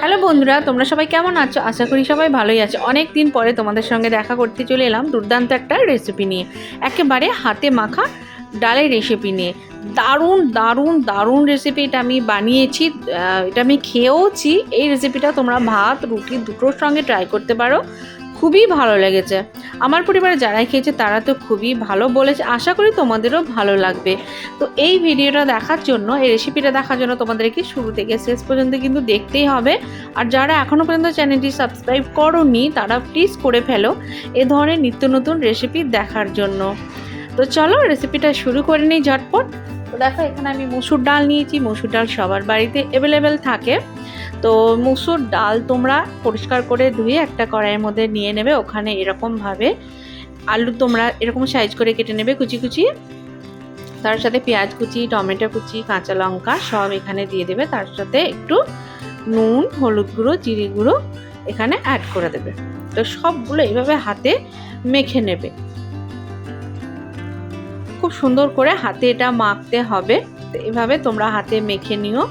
Hello বন্ধুরা, তোমরা সবাই কেমন আছো? আশা করি সবাই ভালোই আছো। অনেক দিন পরে তোমাদের সঙ্গে দেখা করতে চলে এলাম দুর্দান্ত একটা রেসিপি নিয়ে। একেবারে হাতে মাখা ডালের রেসিপি নিয়ে। দারুণ দারুণ দারুণ রেসিপি এটা আমি বানিয়েছি। এটা আমি খেয়েওছি। এই রেসিপিটা তোমরা ভাত, রুটি দুটোর সঙ্গে ট্রাই করতে পারো। খুবই ভালো লেগেছে। আমার পরিবারে যারাই খেয়েছে তারা তো খুবই ভালো বলেছে। আশা করি তোমাদেরও ভালো লাগবে। তো এই ভিডিওটা দেখার জন্য, এই রেসিপিটা দেখার জন্য তোমাদেরকে শুরু থেকে শেষ পর্যন্ত কিন্তু দেখতেই হবে। আর যারা এখনও পর্যন্ত চ্যানেলটি সাবস্ক্রাইব করোনি, তারা প্লিজ করে ফেলো এ ধরনের নিত্য নতুন রেসিপি দেখার জন্য। তো চলো রেসিপিটা শুরু করে নিই ঝটপট। তো দেখো, এখানে আমি মুসুর ডাল নিয়েছি। মুসুর ডাল সবার বাড়িতে অ্যাভেলেবেল থাকে। তো মুসুর ডাল তোমরা পরিষ্কার করে ধুয়ে একটা কড়াইয়ের মধ্যে নিয়ে নেবে, ওখানে এরকমভাবে। আলু তোমরা এরকম সাইজ করে কেটে নেবে, কুচি কুচি। তার সাথে পেঁয়াজ কুচি, টমেটো কুচি, কাঁচা লঙ্কা সব এখানে দিয়ে দেবে। তার সাথে একটু নুন, হলুদ গুঁড়ো, জিরে গুঁড়ো এখানে অ্যাড করে দেবে। তো সবগুলো এইভাবে হাতে মেখে নেবে। খুব সুন্দর করে হাতে এটা মাখতে হবে। এভাবে তোমরা হাতে মেখে নিও।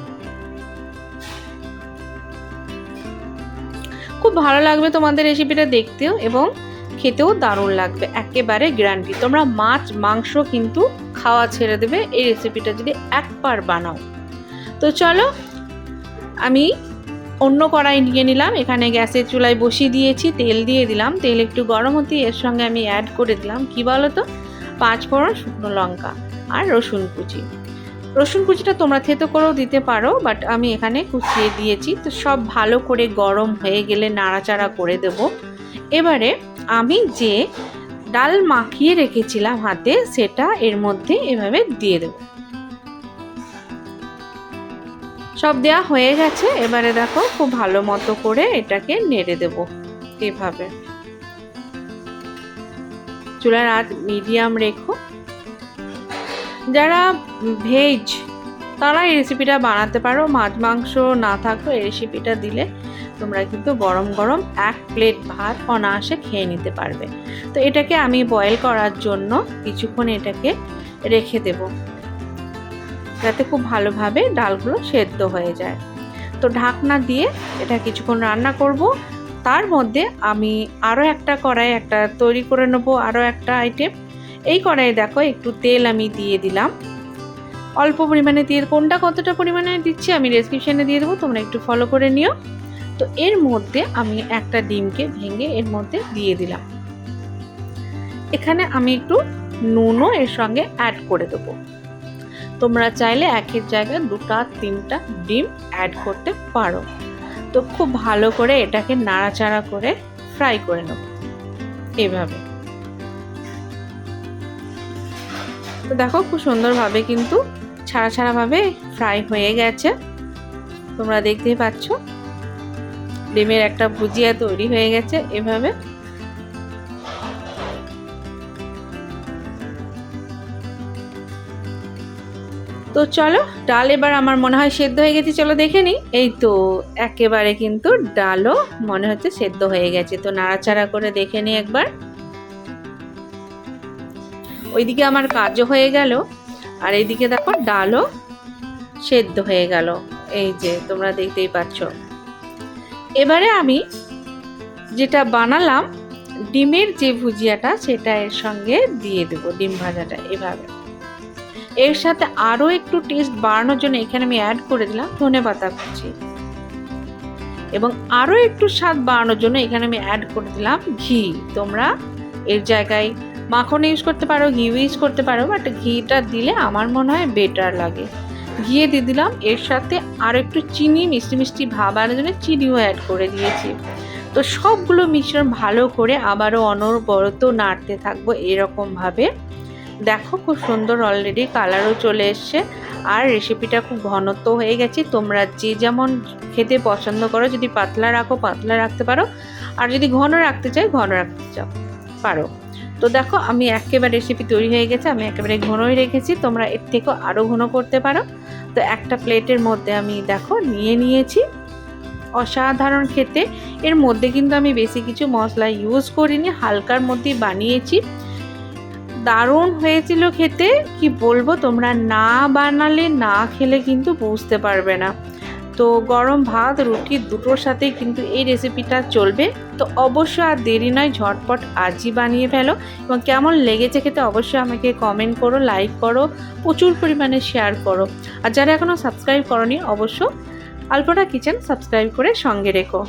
খুব ভালো লাগবে তোমাদের রেসিপিটা দেখতেও এবং খেতেও দারুণ লাগবে, একেবারে গ্যারান্টি তোমরা মাছ, মাংস কিন্তু খাওয়া ছেড়ে দেবে এই রেসিপিটা যদি একবার বানাও। তো চলো, আমি অন্য কড়াই নিয়ে নিলাম, এখানে গ্যাসের চুলায় বসিয়ে দিয়েছি, তেল দিয়ে দিলাম, তেল একটু গরম হতে এর সঙ্গে আমি অ্যাড করে দিলাম, কী বলো তো পাঁচ ফোড়ন শুকনো লঙ্কা আর রসুন কুচি। রসুন কুচিটা তোমরা থেতো করেও দিতে পারো বাট আমি এখানে কুচিয়ে দিয়েছি। তো সব ভালো করে গরম হয়ে গেলে নাড়াচাড়া করে দেব। এবারে আমি যে ডাল মাখিয়ে রেখেছিলাম হাতে, সেটা এর মধ্যে এভাবে দিয়ে দেব। সব দেওয়া হয়ে গেছে, এবারে দেখো খুব ভালো মতো করে এটাকে নেড়ে দেব এভাবে। চুলার আঁচ মিডিয়াম রেখো। যারা ভেজ তারা এই রেসিপিটা বানাতে পারো। মাছ, মাংস না থাকলেও এই রেসিপিটা দিলে তোমরা কিন্তু গরম গরম এক প্লেট ভাত অনায়াসে খেয়ে নিতে পারবে। তো এটাকে আমি বয়েল করার জন্য কিছুক্ষণ এটাকে রেখে দেব, যাতে খুব ভালোভাবে ডালগুলো সেদ্ধ হয়ে যায়। তো ঢাকনা দিয়ে এটা কিছুক্ষণ রান্না করব। তার মধ্যে আমি আরও একটা কড়াই, একটা তৈরি করে নেব আরও একটা আইটেম এই কড়াইয়ে দেখো, একটু তেল আমি দিয়ে দিলাম। অল্প পরিমাণে তেল কোনটা কতটা পরিমাণে দিচ্ছি আমি ডেসক্রিপশানে দিয়ে দেবো, তোমরা একটু ফলো করে নিও। তো এর মধ্যে আমি একটা ডিমকে ভেঙে এর মধ্যে দিয়ে দিলাম। এখানে আমি একটু নুনও এর সঙ্গে অ্যাড করে দেবো। তোমরা চাইলে একের জায়গায় দুটা, তিনটা ডিম অ্যাড করতে পারো। তো খুব ভালো করে এটাকে নাড়াচাড়া করে ফ্রাই করে নেব। এভাবে। তো দেখো খুব সুন্দরভাবে কিন্তু ছাড়া ছাড়াভাবে ফ্রাই হয়ে গেছে। তোমরা দেখতেই পাচ্ছ। ডিমের একটা ভুজিয়া তৈরি হয়ে গেছে এভাবে। তো চলো, ডাল এবার আমার মনে হয় সেদ্ধ হয়ে গেছে। চলো দেখে নিই। এই তো, একেবারে কিন্তু ডালও মনে হচ্ছে সেদ্ধ হয়ে গেছে। তো নাড়াচাড়া করে দেখে নিই একবার। ওইদিকে আমার কাজও হয়ে গেল, আর এইদিকে দেখো ডালও সেদ্ধ হয়ে গেল। এই যে তোমরা দেখতেই পাচ্ছ। এবারে আমি যেটা বানালাম, ডিমের যে ভুজিয়াটা সেটা এর সঙ্গে দিয়ে দেবো, ডিম ভাজাটা এভাবে। এর সাথে আরও একটু টেস্ট বাড়ানোর জন্য এখানে আমি অ্যাড করে দিলাম ধনে পাতা কুচি। এবং আরও একটু স্বাদ বাড়ানোর জন্য এখানে আমি অ্যাড করে দিলাম ঘি। তোমরা এর জায়গায় মাখন ইউজ করতে পারো ঘি ইউজ করতে পারো বাট ঘিটা দিলে আমার মনে হয় বেটার লাগে। ঘিয়ে দিয়ে দিলাম, এর সাথে আর একটু চিনি, মিষ্টি মিষ্টি ভাব আনার জন্য চিনিও অ্যাড করে দিয়েছি। তো সবগুলো মিশ্রণ ভালো করে আবারও অনবরত নাড়তে থাকব এরকমভাবে দেখো খুব সুন্দর অলরেডি কালারও চলে এসছে, আর রেসিপিটা খুব ঘনত্ব হয়ে গেছে। তোমরা যে যেমন খেতে পছন্দ করো, যদি পাতলা রাখো, পাতলা রাখতে পারো, আর যদি ঘন রাখতে চাই, ঘন রাখতে চাও, পারো। তো দেখো, আমি একেবারে রেসিপি তৈরি হয়ে গেছে, আমি একেবারে ঘনই রেখেছি, তোমরা এর থেকেও আরও ঘন করতে পারো। তো একটা প্লেটের মধ্যে আমি দেখো, নিয়ে নিয়েছি। অসাধারণ খেতে। এর মধ্যে কিন্তু আমি বেশি কিছু মশলা ইউজ করিনি, হালকার মধ্যেই বানিয়েছি। দারুণ হয়েছিল খেতে, কি বলব, তোমরা না বানালে না খেলে কিন্তু বুঝতে পারবে না। তো গরম ভাত, রুটি দুটোর সাথেই কিন্তু এই রেসিপিটা চলবে। তো অবশ্য আর দেরি নয়, ঝটপট আজই বানিয়ে ফেলো। এবং কেমন লেগেছে খেতে অবশ্যই আমাকে কমেন্ট করো লাইক করো, প্রচুর পরিমাণে শেয়ার করো। আর যারা এখনও সাবস্ক্রাইব করনি অবশ্য আলপনা কিচেন সাবস্ক্রাইব করে সঙ্গে রেখো।